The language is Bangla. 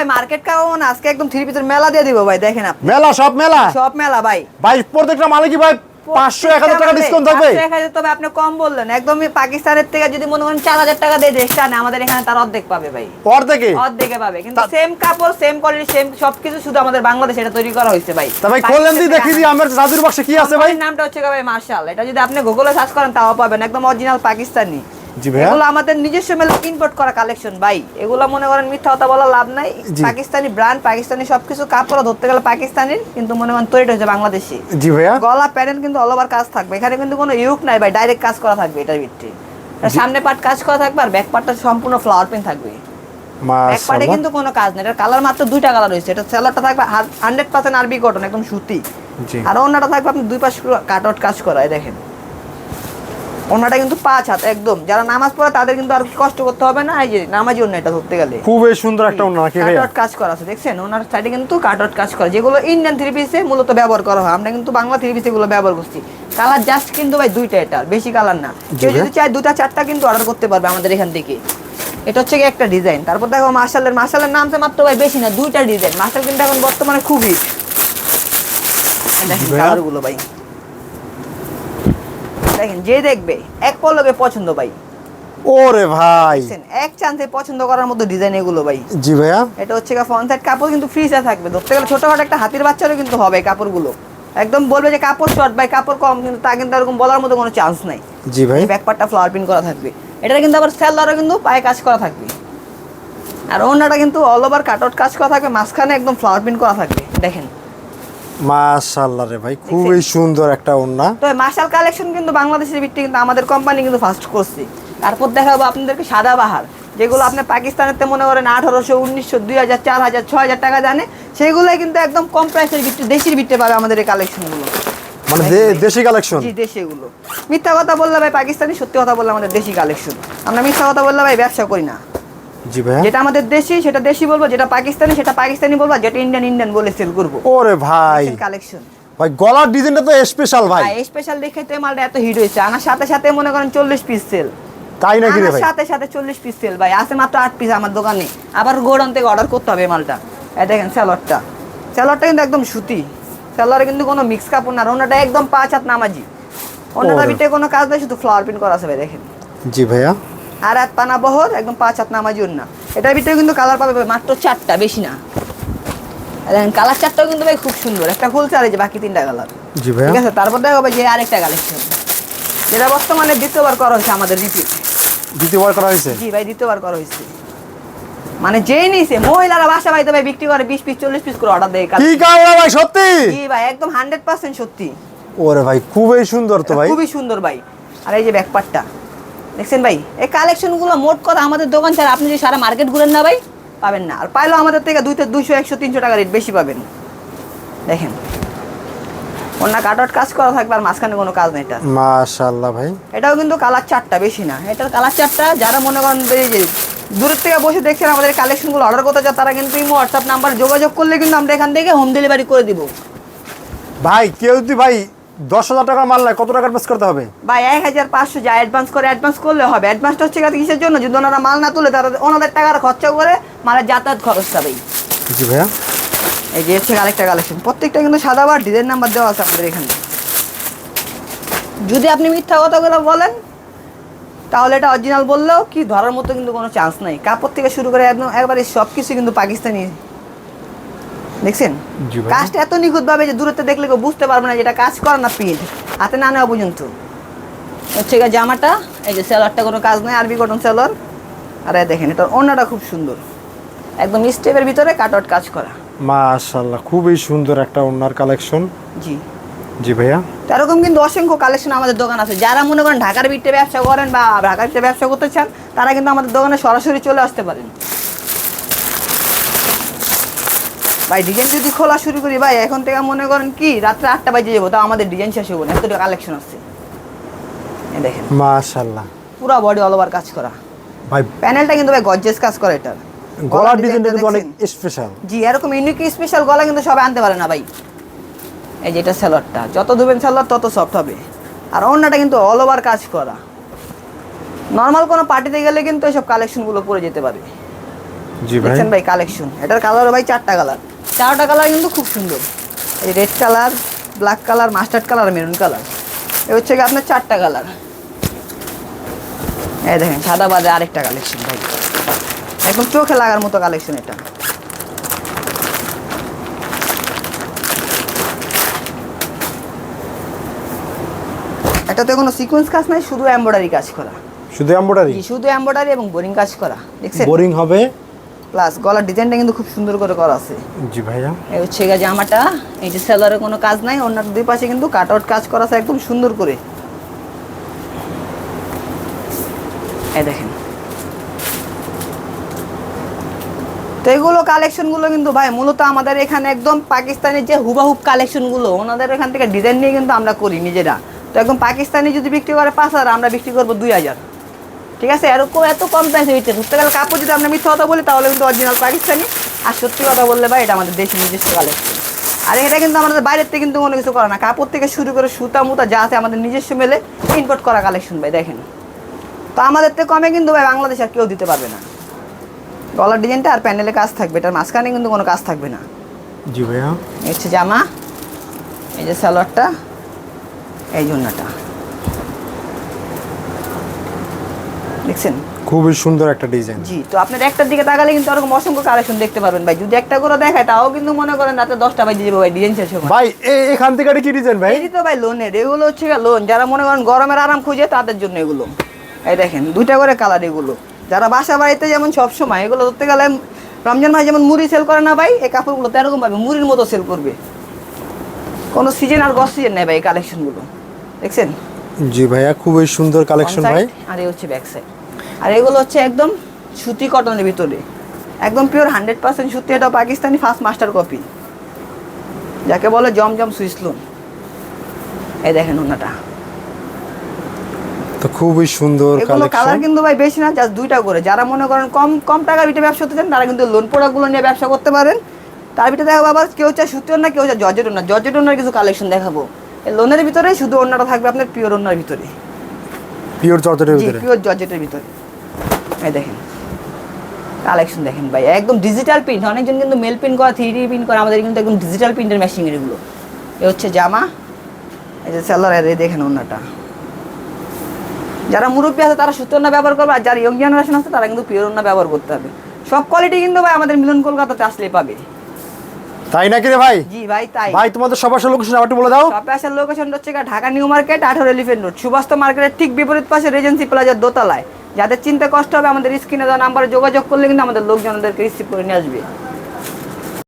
ভাই মার্কেট আজকে একদম থ্রি পিসের মেলা দিয়ে দিব ভাই দেখেন আপনি। মেলা সব মেলা? সব মেলা ভাই। ভাই প্রত্যেকটা মালে কি ভাই পাঁচশো এক হাজার টাকা ডিসকাউন্ট থাকবে। এক হাজার তবে আপনি কম বললেন। একদমই পাকিস্তানের থেকে যদি মনে করেন চার হাজার টাকা দিয়ে দেশটা আনে আমাদের এখানে তার অর্ধেক পাবে ভাই। অর্ধেকে? অর্ধেকে পাবে। কিন্তু সেম কাপড় সেম কোয়ালিটি সেম সবকিছু শুধু আমাদের বাংলাদেশে এটা তৈরি করা হয়েছে ভাই। তা ভাই খোলেন দিয়ে দেখি দিই আমার জাদুর বাক্সে কি আছে ভাই? নামটা হচ্ছে ভাই মার্শাল। এটা যদি আপনি গুগলে সার্চ করেন তাও পাবেন। একদম অরিজিনাল পাকিস্তানি। জি ভাইয়া? এগুলো আমাদের নিজস্ব মেলে ইম্পোর্ট করা কালেকশন ভাই। এগুলো মনে করেন মিথ্যা কথা বলা লাভ নাই। পাকিস্তানি ব্র্যান্ড পাকিস্তানি সবকিছু কাপড় ধরতে গেলে পাকিস্তানির কিন্তু মনে করেন তৈরি হচ্ছে বাংলাদেশি। জি ভাইয়া? গলা প্যানেল কিন্তু অল ওভার কাজ থাকবে। এখানে কিন্তু কোনো ইউক নাই ভাই ডাইরেক্ট কাজ করা থাকবে এটার ভিত্তি। সামনে পার্ট কাজ করা থাকবে আর ব্যাক পার্টটা সম্পূর্ণ ফ্লাওয়ার প্রিন্ট থাকবে। ব্যাক পার্টে কিন্তু কোনো কাজ নেই। এটার কালার মাত্র দুইটা কালার রয়েছে। এটা সেলারটা থাকবে হান্ড্রেড পার্সেন্ট আরবি কটন একদম সুতি। আর অন্যটা থাকবে আপনি দুই পাশ কাট আউট কাজ করা দেখেন। অন্যটা কিন্তু পাঁচ হাত একদম। যারা নামাজ পড়ে তাদের কিন্তু আর কষ্ট করতে হবে না। এই যে নামাজি অন্য এটা ধরতে গেলে। খুবই সুন্দর একটা নাকি ভাইয়া? কাটআউট কাজ করা আছে দেখছেন? ওনার সাইডে কিন্তু কাটআউট কাজ করা। যেগুলো ইন্ডিয়ান থ্রি পিসে মূলত ব্যবহার করা হয়। আমরা কিন্তু বাংলা থ্রি পিসে গুলো ব্যবহার করছি। কালার জাস্ট কিন্তু ভাই দুইটা এটা বেশি কালার না। কেউ যদি চায় দুটা চারটা কিন্তু অর্ডার করতে পারবে আমাদের এখান থেকে। এটা হচ্ছে কি একটা ডিজাইন তারপর দেখো মার্শালের মার্শালের নামটা মাত্র ভাই বেশি না দুইটা ডিজাইন মার্শাল কিন্তু এখন বর্তমানে খুবই। দেখেন কালারগুলো ভাই। দেখেন যে দেখবে এক পলকে পছন্দ ভাই। ওরে ভাই। এক চান্সে পছন্দ করার মতো ডিজাইন এগুলো ভাই। জি ভাইয়া। এটা হচ্ছে ফ্রন্ট সাইড কাপড় কিন্তু ফ্রিজে থাকবে। ধরতে গেলে ছোটখাটো একটা হাতির বাচ্চারও কিন্তু হবে কাপড়গুলো। একদম বলবে যে কাপড় শর্ট ভাই কাপড় কম কিন্তু তা কিন্তু এরকম বলার মতো কোনো চান্স নাই। জি ভাই। এই ব্যাকপার্টটা ফ্লাওয়ার প্রিন্ট করা থাকবে। এটা কিন্তু আবার সেলারও কিন্তু পায়ে কাজ করা থাকবে। আর অন্যটা কিন্তু অল ওভার কাটআউট কাজ করা থাকবে মাঝখানে একদম ফ্লাওয়ার প্রিন্ট করা থাকবে। দেখেন মাশাআল্লাহ রে ভাই খুবই সুন্দর একটা ওন্না তো মার্শাল কালেকশন কিন্তু বাংলাদেশের ভিত্তি কিন্তু আমাদের কোম্পানি কিন্তু ফার্স্ট করছে। তারপর দেখাবো আপনাদেরকে সাদা বাহার যেগুলো আপনি মনে করেন আঠারোশো উনিশশো দুই হাজার চার হাজার ছয় হাজার টাকা জানে সেগুলোই কিন্তু একদম কম প্রাইসের ভিত্তি দেশির ভিত্তি পাবে আমাদের এই কালেকশনগুলো। মানে দেশি কালেকশন? জি দেশিগুলো। মিথ্যা কথা বললে ভাই পাকিস্তানি সত্যি কথা বললে আমাদের দেশি কালেকশন। আমরা মিথ্যা কথা বললে ভাই ব্যবসা করি না। জি যেটা আমাদের দেশি সেটা দেশি বলব যেটা পাকিস্তানি সেটা পাকিস্তানি বলব যেটা ইন্ডিয়ান ইন্ডিয়ান বলে সেল করব। ওরে ভাই। কালেকশন ভাই গলার ডিজাইনটা তো স্পেশাল ভাই। স্পেশাল দেখে তো মালটা এত হিট হয়েছে। আনার সাথে সাথে মনে করেন চল্লিশ পিস সেল তাই নাকি রে ভাই? সাথে সাথে চল্লিশ পিস সেল ভাই। আছে মাত্র আট পিস আমার দোকানে। আবার গোডাউন থেকে অর্ডার করতে হবে মালটা। এই দেখেন স্যালোয়ারটা স্যালোয়ারটা কিন্তু একদম সুতি। স্যালোয়ারে কিন্তু কোনো মিক্স কাপড় না। ওনাটা একদম পাঁচ হাত নামাজি। ওনাটা। ভিতরে কোনো কাজ নেই শুধু ফ্লাওয়ার প্রিন্ট করা আছে ভাই দেখেন। জি ভাইয়া। আর হাত পানা বহর একদম পাঁচ হাত নামাজি না। এটার ভিতরে কিন্তু কালার পাবে মাত্র চারটা বেশি না। দেখেন কালার চারটাও কিন্তু ভাই খুব সুন্দর। একটা খুলছে আর এই যে বাকি তিনটা কালার জি ঠিক আছে তারপর দেখা হবে যে আরেকটা কালেকশন যেটা বর্তমানে দ্বিতীয়বার করা হয়েছে আমাদের রিপিট দ্বিতীয়বার করা হয়েছে? জি ভাই দ্বিতীয়বার করা হয়েছে। মানে যেই নিছে মহিলারা বাসা বাড়িতে ভাই বিক্রি করে বিশ পিস চল্লিশ পিস করে অর্ডার দেয় কি কামড়া ভাই সত্যি? জি ভাই একদম হান্ড্রেড পার্সেন্ট সত্যি। ওরে ভাই খুবই সুন্দর তো ভাই। খুবই সুন্দর ভাই। আর এই যে ব্যাকপার্টটা দেখছেন ভাই? এই কালেকশনগুলো মোট কথা আমাদের দোকান ছাড়া আপনি যদি সারা মার্কেট ঘুরেন না ভাই পাবেন না। আর পাইলেও আমাদের থেকে দুইতে দুইশো একশো তিনশো টাকা রেট বেশি পাবেন। দেখেন। অন্য কাটআউট কাজ করা থাকবে আর মাঝখানে কোনো কাজ নেই এটা। মাশাআল্লাহ ভাই। এটাও কিন্তু কালার চারটা বেশি না। এটার কালার চারটা যারা মনে করেন যে দূরের থেকে বসে দেখছেন আমাদের কালেকশনগুলো অর্ডার করতে চায় তারা কিন্তু ইমো হোয়াটসঅ্যাপ নাম্বার যোগাযোগ করলে কিন্তু আমরা এখান থেকে হোম ডেলিভারি করে দিব। ভাই কেউ যদি ভাই দশ হাজার টাকার মাল নেয় কত টাকা অ্যাডভান্স করতে হবে? বা এক হাজার পাঁচশো যা অ্যাডভান্স করে অ্যাডভান্স করলে হবে। অ্যাডভান্সটা হচ্ছে কিসের জন্য? যদি ওনারা মাল না তুলে তারা ওনাদের টাকার খরচা করে মালের যাতায়াত খরচটা দেয় জি ভাইয়া। এই যে হচ্ছে আরেকটা কালেকশন প্রত্যেকটা কিন্তু সাদা বার ডিজাইন নাম্বার দেওয়া আছে আমাদের এখানে। যদি আপনি মিথ্যা কথাগুলো বলেন তাহলে এটা অরিজিনাল বললেও কি ধরার মতো কিন্তু কোনো চান্স নাই। কাপড় থেকে শুরু করে একদম একবারে সব কিছু কিন্তু পাকিস্তানি দেখছেন? কাজটা এত নিখুঁত ভাবে যে দূরত্বে দেখলে কেউ বুঝতে পারবে না যেটা কাজ করে না প্রিন্ট হাতে না নেওয়া পর্যন্ত। হচ্ছে গিয়ে জামাটা এই যে সেলারটা কোনো কাজ নেই আরবি কটন সেলার আর এই দেখেন এটা অন্যটা খুব সুন্দর। একদম স্টেপের ভিতরে কাটআউট কাজ করা। মাশাআল্লাহ খুবই সুন্দর একটা ওনার কালেকশন জি। জি ভাইয়া। এরকম কিন্তু অসংখ্য কালেকশন আমাদের দোকান আছে। যারা মনে করেন ঢাকার ভিত্তিতে ব্যবসা করেন বা ঢাকার ভিত্তিতে ব্যবসা করতে চান তারা কিন্তু আমাদের দোকানে সরাসরি চলে আসতে পারেন। ভাই ডিজাইন যদি খোলা শুরু করি ভাই এখন থেকে মনে করেন কি রাত্রে আটটা বাজে যাব তাও আমাদের ডিজাইন শেষ হব না। এতটা কালেকশন আছে দেখেন। মাশাআল্লাহ। পুরো বডি অল ওভার কাজ করা। ভাই প্যানেলটা কিন্তু ভাই গর্জেস কাজ করে এটার গলার ডিজাইনটা কিন্তু অনেক স্পেশাল জি এরকম ইউনিক স্পেশাল গলা কিন্তু সবাই আনতে পারে না ভাই। এই যেটা স্যালাডটা যত ধুবেন স্যালাড তত সফট হবে। আর অন্যটা কিন্তু অল ওভার কাজ করা। নর্মাল কোনো পার্টিতে গেলে কিন্তু এসব কালেকশনগুলো পরে যেতে পারে। জি ভাই। ভাই কালেকশন এটার কালার ভাই চারটা কালার চারটা কালার কিন্তু খুব সুন্দর। এই red colour black colour mustard colour maroon colour এ হচ্ছে কি আপনার চারটা কালার। এই দেখেন সাদা বাদে আরেকটা কালেকশন ভাই। একদম চোখে লাগার মতো কালেকশন এটা। এটাতে কোনো সিকোয়েন্স কাজ নাই শুধু এমব্রয়ডারি কাজ করা। শুধু এমব্রয়ডারি শুধু এমব্রয়ডারি এবং বোরিং কাজ করা দেখছেন? বোরিং হবে প্লাস গলার ডিজাইনটা কিন্তু খুব সুন্দর করে করা আছে। জি ভাইয়া। এই হচ্ছে গা জামাটা এই যে সেলারে কোনো কাজ নাই অন্যান্য দুই পাশে কিন্তু কাট আউট কাজ করা আছে একদম সুন্দর করে। এই দেখেন। তো এগুলো কালেকশনগুলো কিন্তু ভাই মূলত আমাদের এখানে একদম পাকিস্তানের যে হুবাহুব কালেকশনগুলো ওনাদের এখান থেকে ডিজাইন নিয়ে কিন্তু আমরা করি নিজেরা। তো একদম পাকিস্তানি যদি বিক্রি করে পাঁচ হাজার আমরা বিক্রি করব দুই হাজার। ঠিক আছে? এরকম এত কম প্রাইসে হইতে ধরতে গেলে কাপড় যদি আমরা মিথ্যা কথা বলি তাহলে কিন্তু অরিজিনাল পাকিস্তানি। আর সত্যি কথা বললে ভাই এটা আমাদের দেশের নিজস্ব কালেকশন আর এটা কিন্তু আমাদের বাইরের থেকে কিন্তু কোনো কিছু করে না। কাপড় থেকে শুরু করে সুতা মুতা যা আছে আমাদের নিজস্ব মেলে ইম্পোর্ট করা কালেকশন ভাই দেখেন। তো আমাদের থেকে কমে কিন্তু ভাই বাংলাদেশ আর কেউ দিতে পারবে না। গলার ডিজাইনটা আর প্যানেলে কাজ থাকবে এটার মাঝখানে কিন্তু কোনো কাজ থাকবে না। জি ভাইয়া। এই হচ্ছে জামা এই যে সালোয়ারটা এই জন্যটা দেখছেন? খুবই সুন্দর একটা ডিজাইন জি তো আপনার একটার দিকে তাকালে কিন্তু ওরকম অসংখ্য কালেকশন দেখতে পারবেন ভাই। যদি একটা করে দেখায় তাও কিন্তু মনে করেন রাতে দশটা বাজে যাবে ভাই ডিজাইন শেষ হবে। ভাই এখান থেকে কি ডিজাইন ভাই? এই তো ভাই লোনের এগুলো হচ্ছে লোন যারা মনে করেন গরমের আরাম খুঁজে তাদের জন্য এগুলো। এই দেখেন দুইটা করে কালার এগুলো। যারা বাসা বাড়িতে যেমন সব সময় এগুলো ধরতে গেলে রমজান ভাই যেমন মুড়ি সেল করে না ভাই এই কাপড়গুলো তো এরকম ভাবে মুড়ির মতো সেল করবে। কোনো সিজন আর গস সিজন নেই ভাই এই কালেকশনগুলো দেখছেন? জি ভাইয়া খুবই সুন্দর কালেকশন ভাই। আর এই হচ্ছে ব্যাক সাইড আর এগুলো হচ্ছে একদম সুতি কটনের ভিতরে। একদম পিওর হান্ড্রেড পার্সেন্ট সুতি এটা পাকিস্তানি ফার্স্ট মাস্টার কপি যাকে বলে জমজম সুইসলুন এই দেখেন ওনাটা। তো খুবই সুন্দর এগুলো কালার কিন্তু ভাই বেশি না জাস্ট দুইটা করে। যারা মনে করেন কম কম টাকার ভিতরে ব্যবসা করতে চান তারা কিন্তু লোন প্রোডাক্টগুলো নিয়ে ব্যবসা করতে পারেন। তার ভিতরে দেখাবো আবার কেউ চায় সুতি না কেউ চায় জর্জেট না জর্জেট ওনার কিছু কালেকশন দেখাবো। এই লোনের ভিতরে শুধু অন্যটা থাকবে আপনার পিওর ওনার ভিতরে। পিওর জর্জেটের ভিতরে। পিওর জর্জেটের ভিতরে। এই দেখেন। কালেকশন দেখেন ভাই একদম ডিজিটাল প্রিন্ট অনেকজন কিন্তু মেল প্রিন্ট করা থ্রি ডি প্রিন্ট করা আমাদের কিন্তু একদম ডিজিটাল প্রিন্টের মেশিন এগুলো। এ হচ্ছে জামা এই যে সেলার এই দেখেন ওনাটা। যারা মুরব্বী আছে তারা সুতোর না ব্যবহার করবে আর যারা ইয়ং জেনারেশন আছে তারা কিন্তু পিওর না ব্যবহার করতে হবে। সব কোয়ালিটি কিন্তু ভাই আমাদের মিলন কলকাতাতে আসলে পাবে। তাই নাকি রে ভাই? জি ভাই তাই। ভাই তোমাদের সবার লোকেশন আবার বলে দাও। শপে আসার লোকেশন হচ্ছে ঢাকা নিউ মার্কেট আঠারো এলিফেন্ট রোড সুবাস্ত মার্কেটের ঠিক বিপরীত পাশে রেজেন্সি প্লাজার দোতলায়। যাদের চিন্তা কষ্ট হবে, আমাদের স্ক্রিনে দেওয়া নাম্বারে যোগাযোগ করলে কিন্তু আমাদের লোকজনদেরকে রিসিভ করে নিয়ে আসবে।